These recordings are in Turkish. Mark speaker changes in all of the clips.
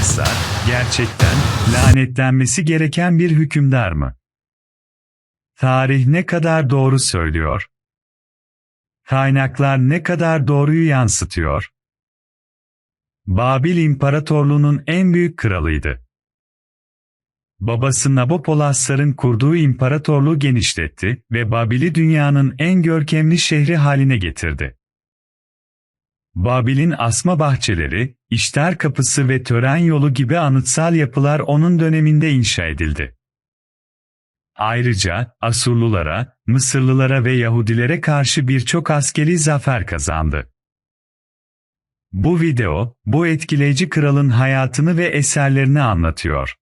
Speaker 1: Nebukadnezar, gerçekten lanetlenmesi gereken bir hükümdar mı? Tarih ne kadar doğru söylüyor? Kaynaklar ne kadar doğruyu yansıtıyor? Babil İmparatorluğu'nun en büyük kralıydı. Babası Nabopolassar'ın kurduğu imparatorluğu genişletti ve Babil'i dünyanın en görkemli şehri haline getirdi. Babil'in asma bahçeleri, işler kapısı ve tören yolu gibi anıtsal yapılar onun döneminde inşa edildi. Ayrıca Asurlulara, Mısırlılara ve Yahudilere karşı birçok askeri zafer kazandı. Bu video, bu etkileyici kralın hayatını ve eserlerini anlatıyor.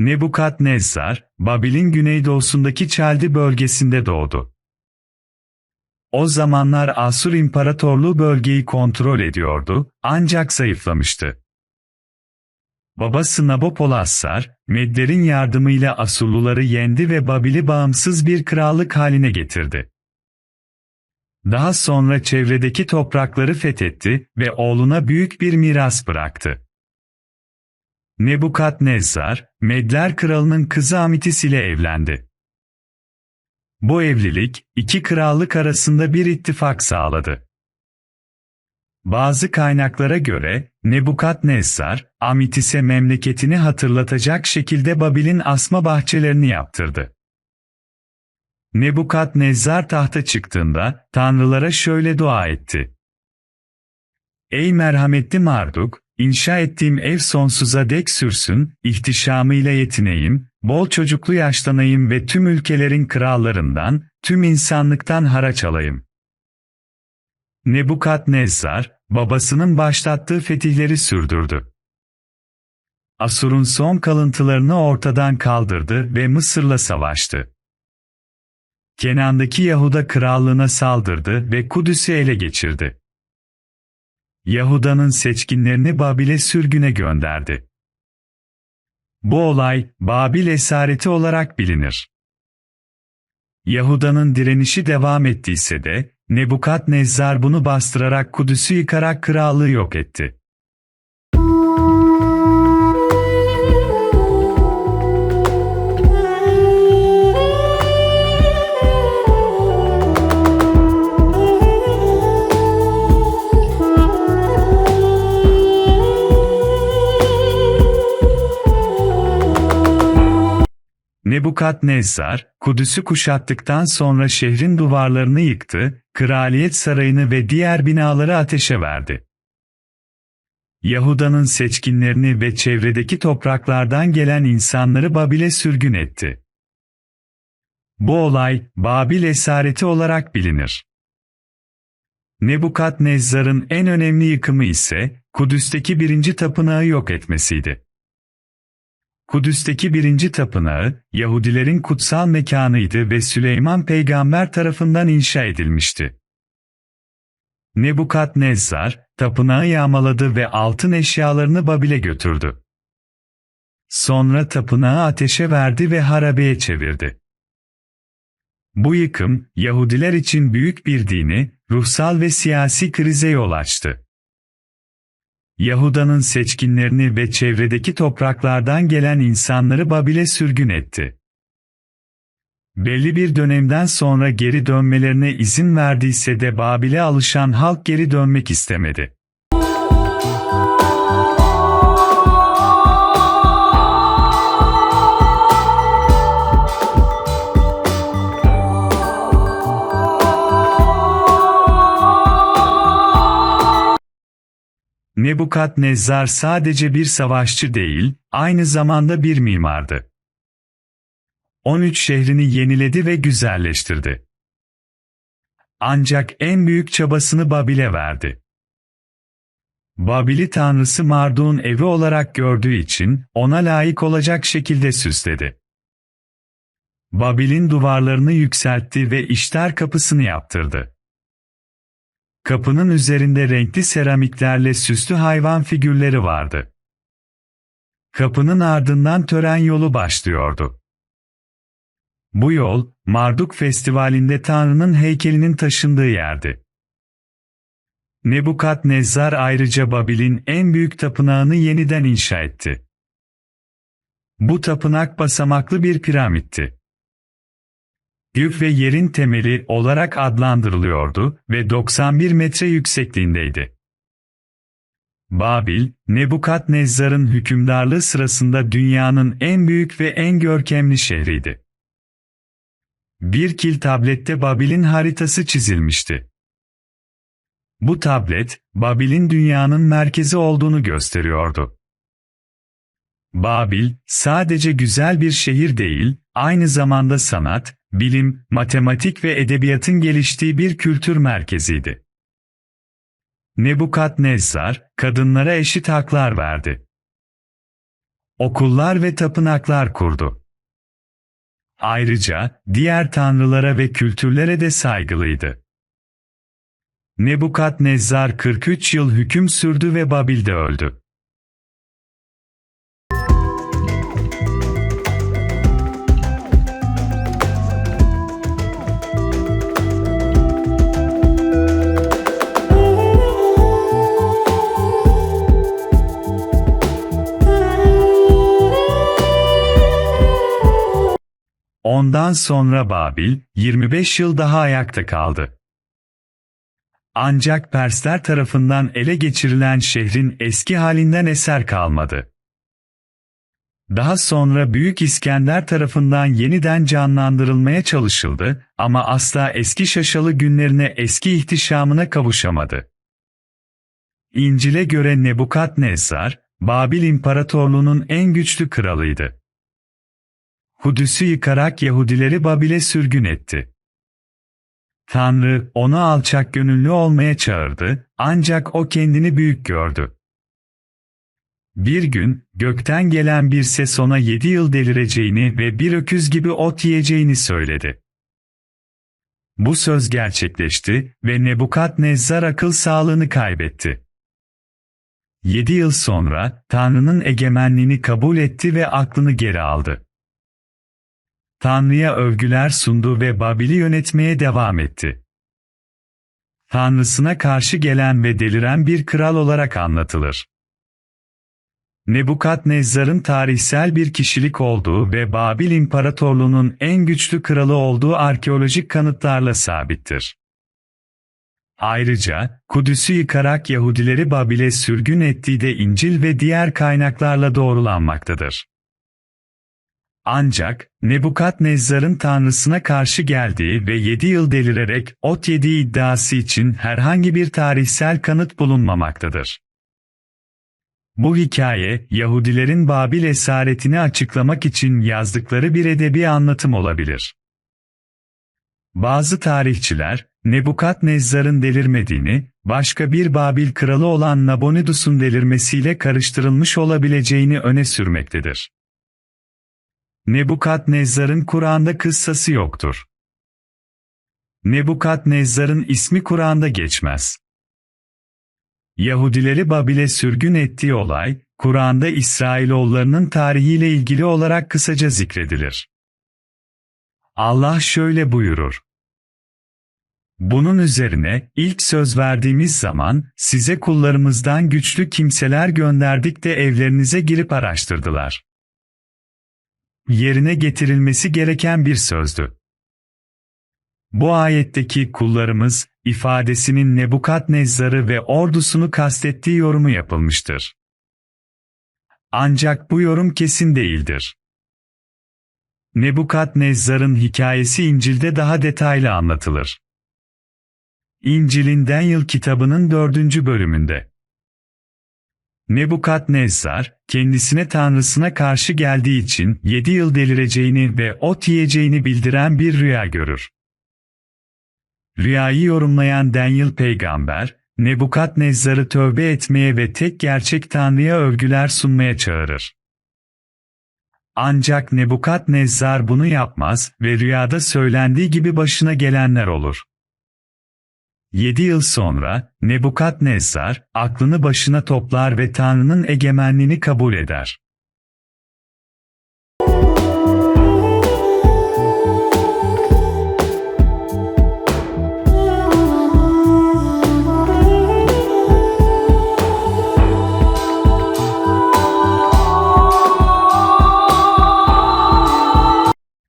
Speaker 1: Nebukadnezzar, Babil'in güneydoğusundaki Çeldi bölgesinde doğdu. O zamanlar Asur İmparatorluğu bölgeyi kontrol ediyordu, ancak zayıflamıştı. Babası Nabopolassar, Medler'in yardımıyla Asurluları yendi ve Babil'i bağımsız bir krallık haline getirdi. Daha sonra çevredeki toprakları fethetti ve oğluna büyük bir miras bıraktı. Nebukadnezzar, Medler kralının kızı Amitis ile evlendi. Bu evlilik, iki krallık arasında bir ittifak sağladı. Bazı kaynaklara göre, Nebukadnezzar, Amitis'e memleketini hatırlatacak şekilde Babil'in asma bahçelerini yaptırdı. Nebukadnezzar tahta çıktığında, tanrılara şöyle dua etti. Ey merhametli Marduk, İnşa ettiğim ev sonsuza dek sürsün, ihtişamıyla yetineyim, bol çocuklu yaşlanayım ve tüm ülkelerin krallarından, tüm insanlıktan haraç alayım. Nebukadnezzar, babasının başlattığı fetihleri sürdürdü. Asur'un son kalıntılarını ortadan kaldırdı ve Mısır'la savaştı. Kenan'daki Yahuda krallığına saldırdı ve Kudüs'ü ele geçirdi. Yahuda'nın seçkinlerini Babil'e sürgüne gönderdi. Bu olay, Babil esareti olarak bilinir. Yahuda'nın direnişi devam ettiyse de, Nebukadnezzar bunu bastırarak Kudüs'ü yıkarak krallığı yok etti. Nebukadnezzar, Kudüs'ü kuşattıktan sonra şehrin duvarlarını yıktı, kraliyet sarayını ve diğer binaları ateşe verdi. Yahuda'nın seçkinlerini ve çevredeki topraklardan gelen insanları Babil'e sürgün etti. Bu olay, Babil esareti olarak bilinir. Nebukadnezzar'ın en önemli yıkımı ise, Kudüs'teki birinci tapınağı yok etmesiydi. Kudüs'teki birinci tapınağı, Yahudilerin kutsal mekanıydı ve Süleyman peygamber tarafından inşa edilmişti. Nebukadnezzar, tapınağı yağmaladı ve altın eşyalarını Babil'e götürdü. Sonra tapınağı ateşe verdi ve harabeye çevirdi. Bu yıkım, Yahudiler için büyük bir dini, ruhsal ve siyasi krize yol açtı. Yahuda'nın seçkinlerini ve çevredeki topraklardan gelen insanları Babil'e sürgün etti. Belli bir dönemden sonra geri dönmelerine izin verdiyse de Babil'e alışan halk geri dönmek istemedi. Nebukadnezzar sadece bir savaşçı değil, aynı zamanda bir mimardı. 13 şehrini yeniledi ve güzelleştirdi. Ancak en büyük çabasını Babil'e verdi. Babil'i tanrısı Marduk'un evi olarak gördüğü için ona layık olacak şekilde süsledi. Babil'in duvarlarını yükseltti ve işler kapısını yaptırdı. Kapının üzerinde renkli seramiklerle süslü hayvan figürleri vardı. Kapının ardından tören yolu başlıyordu. Bu yol, Marduk Festivali'nde Tanrı'nın heykelinin taşındığı yerdi. Nebukadnezzar ayrıca Babil'in en büyük tapınağını yeniden inşa etti. Bu tapınak basamaklı bir piramitti. Gök ve yerin temeli olarak adlandırılıyordu ve 91 metre yüksekliğindeydi. Babil, Nebukadnezzar'ın hükümdarlığı sırasında dünyanın en büyük ve en görkemli şehriydi. Bir kil tablette Babil'in haritası çizilmişti. Bu tablet, Babil'in dünyanın merkezi olduğunu gösteriyordu. Babil, sadece güzel bir şehir değil, aynı zamanda sanat, bilim, matematik ve edebiyatın geliştiği bir kültür merkeziydi. Nebukadnezzar, kadınlara eşit haklar verdi. Okullar ve tapınaklar kurdu. Ayrıca, diğer tanrılara ve kültürlere de saygılıydı. Nebukadnezzar 43 yıl hüküm sürdü ve Babil'de öldü. Ondan sonra Babil, 25 yıl daha ayakta kaldı. Ancak Persler tarafından ele geçirilen şehrin eski halinden eser kalmadı. Daha sonra Büyük İskender tarafından yeniden canlandırılmaya çalışıldı ama asla eski şaşalı günlerine eski ihtişamına kavuşamadı. İncil'e göre Nebukadnezzar, Babil İmparatorluğu'nun en güçlü kralıydı. Kudüs'ü yıkarak Yahudileri Babil'e sürgün etti. Tanrı, onu alçak gönüllü olmaya çağırdı, ancak o kendini büyük gördü. Bir gün, gökten gelen bir ses ona yedi yıl delireceğini ve bir öküz gibi ot yiyeceğini söyledi. Bu söz gerçekleşti ve Nebukadnezzar akıl sağlığını kaybetti. Yedi yıl sonra, Tanrı'nın egemenliğini kabul etti ve aklını geri aldı. Tanrı'ya övgüler sundu ve Babil'i yönetmeye devam etti. Tanrısına karşı gelen ve deliren bir kral olarak anlatılır. Nebukadnezzar'ın tarihsel bir kişilik olduğu ve Babil İmparatorluğu'nun en güçlü kralı olduğu arkeolojik kanıtlarla sabittir. Ayrıca, Kudüs'ü yıkarak Yahudileri Babil'e sürgün ettiği de İncil ve diğer kaynaklarla doğrulanmaktadır. Ancak, Nebukadnezzar'ın tanrısına karşı geldiği ve yedi yıl delirerek ot yediği iddiası için herhangi bir tarihsel kanıt bulunmamaktadır. Bu hikaye, Yahudilerin Babil esaretini açıklamak için yazdıkları bir edebi anlatım olabilir. Bazı tarihçiler, Nebukadnezzar'ın delirmediğini, başka bir Babil kralı olan Nabonidus'un delirmesiyle karıştırılmış olabileceğini öne sürmektedir. Nebukadnezzar'ın Kur'an'da kıssası yoktur. Nebukadnezzar'ın ismi Kur'an'da geçmez. Yahudileri Babil'e sürgün ettiği olay, Kur'an'da İsrailoğullarının tarihiyle ilgili olarak kısaca zikredilir. Allah şöyle buyurur. Bunun üzerine, ilk söz verdiğimiz zaman, size kullarımızdan güçlü kimseler gönderdik de evlerinize girip araştırdılar. Yerine getirilmesi gereken bir sözdü. Bu ayetteki kullarımız, ifadesinin Nebukadnezzar'ı ve ordusunu kastettiği yorumu yapılmıştır. Ancak bu yorum kesin değildir. Nebukadnezzar'ın hikayesi İncil'de daha detaylı anlatılır. İncil'in Daniel kitabının dördüncü bölümünde. Nebukadnezzar, kendisine tanrısına karşı geldiği için yedi yıl delireceğini ve ot yiyeceğini bildiren bir rüya görür. Rüyayı yorumlayan Daniel peygamber, Nebukadnezzar'ı tövbe etmeye ve tek gerçek Tanrı'ya övgüler sunmaya çağırır. Ancak Nebukadnezzar bunu yapmaz ve rüyada söylendiği gibi başına gelenler olur. Yedi yıl sonra, Nebukadnezar, aklını başına toplar ve Tanrı'nın egemenliğini kabul eder.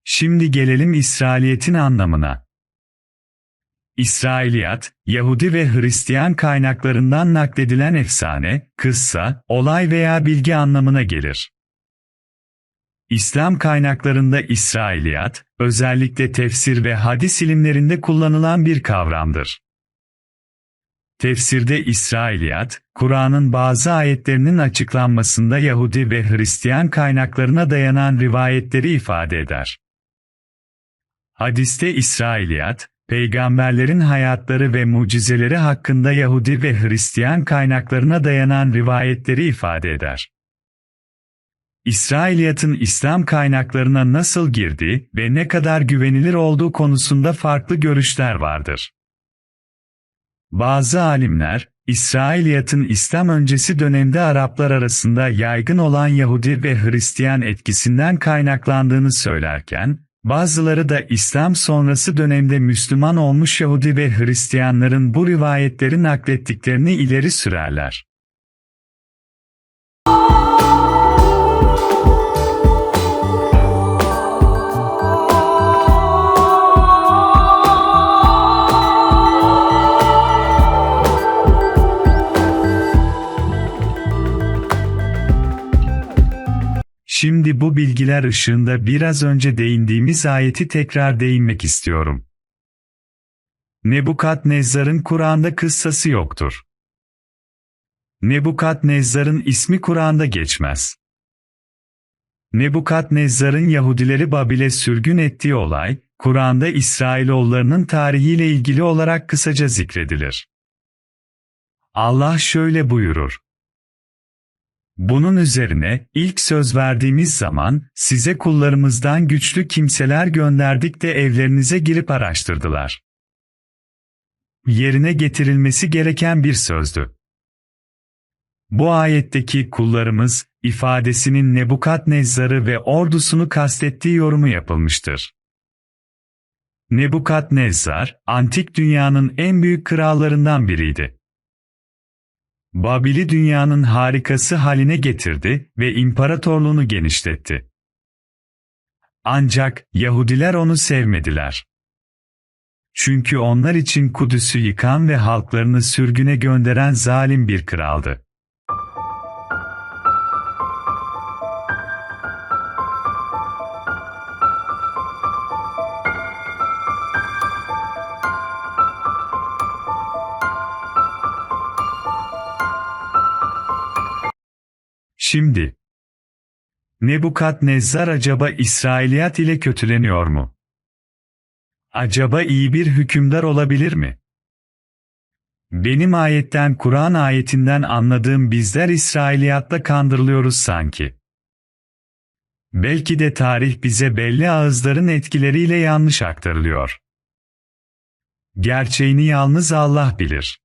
Speaker 1: Şimdi gelelim İsrailiyet'in anlamına. İsrailiyat, Yahudi ve Hristiyan kaynaklarından nakledilen efsane, kıssa, olay veya bilgi anlamına gelir. İslam kaynaklarında İsrailiyat, özellikle tefsir ve hadis ilimlerinde kullanılan bir kavramdır. Tefsirde İsrailiyat, Kur'an'ın bazı ayetlerinin açıklanmasında Yahudi ve Hristiyan kaynaklarına dayanan rivayetleri ifade eder. Hadiste İsrailiyat, peygamberlerin hayatları ve mucizeleri hakkında Yahudi ve Hristiyan kaynaklarına dayanan rivayetleri ifade eder. İsrailiyatın İslam kaynaklarına nasıl girdiği ve ne kadar güvenilir olduğu konusunda farklı görüşler vardır. Bazı alimler, İsrailiyatın İslam öncesi dönemde Araplar arasında yaygın olan Yahudi ve Hristiyan etkisinden kaynaklandığını söylerken, bazıları da İslam sonrası dönemde Müslüman olmuş Yahudi ve Hristiyanların bu rivayetleri naklettiklerini ileri sürerler. Şimdi bu bilgiler ışığında biraz önce değindiğimiz ayeti tekrar değinmek istiyorum. Nebukadnezzar'ın Kur'an'da kıssası yoktur. Nebukadnezzar'ın ismi Kur'an'da geçmez. Nebukadnezzar'ın Yahudileri Babil'e sürgün ettiği olay, Kur'an'da İsrailoğullarının tarihiyle ilgili olarak kısaca zikredilir. Allah şöyle buyurur. Bunun üzerine, ilk söz verdiğimiz zaman, size kullarımızdan güçlü kimseler gönderdik de evlerinize girip araştırdılar. Yerine getirilmesi gereken bir sözdü. Bu ayetteki kullarımız, ifadesinin Nebukadnezzar'ı ve ordusunu kastettiği yorumu yapılmıştır. Nebukadnezzar, antik dünyanın en büyük krallarından biriydi. Babil'i dünyanın harikası haline getirdi ve imparatorluğunu genişletti. Ancak Yahudiler onu sevmediler. Çünkü onlar için Kudüs'ü yıkan ve halklarını sürgüne gönderen zalim bir kraldı. Şimdi, Nebukadnezzar acaba İsrailiyat ile kötüleniyor mu? Acaba iyi bir hükümdar olabilir mi? Benim ayetten Kur'an ayetinden anladığım bizler İsrailiyatla kandırılıyoruz sanki. Belki de tarih bize belli ağızların etkileriyle yanlış aktarılıyor. Gerçeğini yalnız Allah bilir.